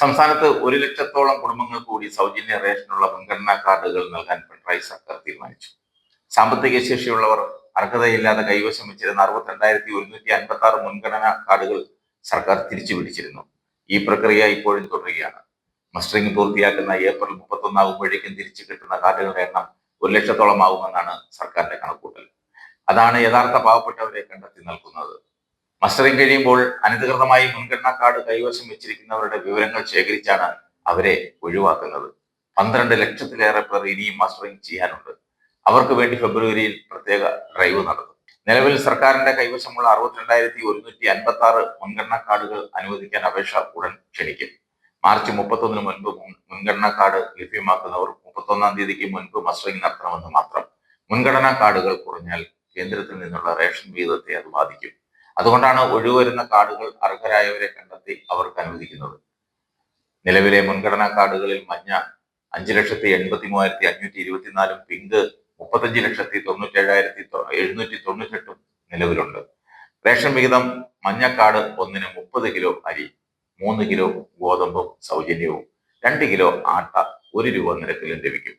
സംസ്ഥാനത്ത് ഒരു ലക്ഷത്തോളം കുടുംബങ്ങൾ കൂടി സൗജന്യ റേഷനുള്ള മുൻഗണനാ കാർഡുകൾ നൽകാൻ പിണറായി സർക്കാർ തീരുമാനിച്ചു. സാമ്പത്തിക ശേഷിയുള്ളവർ അർഹതയില്ലാതെ കൈവശം വെച്ചിരുന്ന അറുപത്തിരണ്ടായിരത്തി ഒരുന്നൂറ്റി അൻപത്തി ആറ് മുൻഗണനാ കാർഡുകൾ സർക്കാർ തിരിച്ചു പിടിച്ചിരുന്നു. ഈ പ്രക്രിയ ഇപ്പോഴും തുടരുകയാണ്. മസ്റ്ററിംഗ് പൂർത്തിയാക്കുന്ന ഏപ്രിൽ മുപ്പത്തൊന്നാകുമ്പോഴേക്കും തിരിച്ചു കിട്ടുന്ന കാർഡുകളുടെ എണ്ണം ഒരു ലക്ഷത്തോളം ആകുമെന്നാണ് സർക്കാരിന്റെ കണക്കൂട്ടൽ അതാണ് യഥാർത്ഥ പാവപ്പെട്ടവരെ കണ്ടെത്തി നൽകുന്നത്. മസ്റ്ററിംഗ് കഴിയുമ്പോൾ അനധികൃതമായി മുൻഗണനാ കാർഡ് കൈവശം വെച്ചിരിക്കുന്നവരുടെ വിവരങ്ങൾ ശേഖരിച്ചാണ് അവരെ ഒഴിവാക്കുന്നത്. പന്ത്രണ്ട് ലക്ഷത്തിലേറെ പേർ ഇനിയും മസ്റ്ററിംഗ് ചെയ്യാനുണ്ട്. അവർക്ക് വേണ്ടി ഫെബ്രുവരിയിൽ പ്രത്യേക ഡ്രൈവ് നടത്തും. നിലവിൽ സർക്കാരിന്റെ കൈവശമുള്ള അറുപത്തിരണ്ടായിരത്തി ഒരുന്നൂറ്റി അൻപത്തി ആറ് മുൻഗണനാ കാർഡുകൾ അനുവദിക്കാൻ അപേക്ഷ ഉടൻ ക്ഷണിക്കും. മാർച്ച് മുപ്പത്തൊന്നിന് മുൻപ് മുൻ- മുൻഗണനാ കാർഡ് ലഭ്യമാക്കുന്നവർ മുപ്പത്തൊന്നാം തീയതിക്ക് മുൻപ് മസ്റ്ററിംഗ് നടത്തണമെന്ന് മാത്രം മുൻഗണനാ കാർഡുകൾ കുറഞ്ഞാൽ കേന്ദ്രത്തിൽ നിന്നുള്ള റേഷൻ വിഹിതത്തെ അത് ബാധിക്കും. അതുകൊണ്ടാണ് ഒഴിവരുന്ന കാർഡുകൾ അർഹരായവരെ കണ്ടെത്തി അവർക്ക് അനുവദിക്കുന്നത്. നിലവിലെ മുൻഗണനാ കാർഡുകളിൽ മഞ്ഞ അഞ്ച് ലക്ഷത്തി എൺപത്തി മൂവായിരത്തി അഞ്ഞൂറ്റി ഇരുപത്തിനാലും പിങ്ക് മുപ്പത്തഞ്ച് ലക്ഷത്തി തൊണ്ണൂറ്റേഴായിരത്തി എഴുന്നൂറ്റി തൊണ്ണൂറ്റെട്ടും നിലവിലുണ്ട്. റേഷൻ വിഹിതം മഞ്ഞ കാർഡ് ഒന്നിന് മുപ്പത് കിലോ അരി മൂന്ന് കിലോ ഗോതമ്പും സൗജന്യവും രണ്ട് കിലോ ആട്ട ഒരു രൂപ നിരക്കിലും ലഭിക്കും.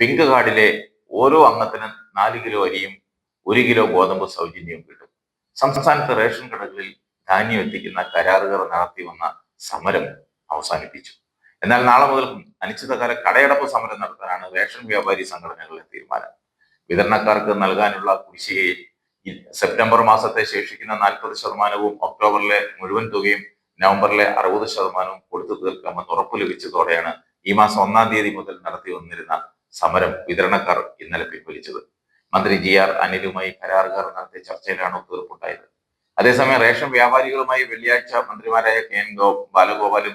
പിങ്ക് കാർഡിലെ ഓരോ അംഗത്തിനും നാല് കിലോ അരിയും ഒരു കിലോ ഗോതമ്പ് സൗജന്യവും കിട്ടും. സംസ്ഥാനത്ത് റേഷൻ കടകളിൽ ധാന്യം എത്തിക്കുന്ന കരാറുകാർ നടത്തി വന്ന സമരം അവസാനിപ്പിച്ചു. എന്നാൽ നാളെ മുതൽ അനിശ്ചിതകാല കടയടപ്പ് സമരം നടത്താനാണ് റേഷൻ വ്യാപാരി സംഘടനകളുടെ തീരുമാനം. വിതരണക്കാർക്ക് നൽകാനുള്ള കുടിശ്ശികയിൽ സെപ്റ്റംബർ മാസത്തെ ശേഷിക്കുന്ന നാൽപ്പത് ശതമാനവും ഒക്ടോബറിലെ മുഴുവൻ തുകയും നവംബറിലെ അറുപത് ശതമാനവും കൊടുത്തു തീർക്കാമെന്ന് ഉറപ്പ് ലഭിച്ചതോടെയാണ് ഈ മാസം ഒന്നാം തീയതി മുതൽ നടത്തി വന്നിരുന്ന സമരം വിതരണക്കാർ ഇന്നലെ പിൻവലിച്ചത്. മന്ത്രി ജി ആർ അനിലുമായി കരാറുകാർ നടത്തിയ ചർച്ചയിലാണ് ഒത്തുതീർപ്പുണ്ടായത്. അതേസമയം റേഷൻ വ്യാപാരികളുമായി വെള്ളിയാഴ്ച മന്ത്രിമാരായ കെ എൻ ഗോ ബാലഗോപാലും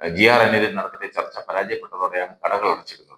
ജി ആർ അനിലും നടത്തിയ ചർച്ച പരാജയപ്പെട്ടതോടെയാണ് കടകൾ അടച്ചിരുന്നത്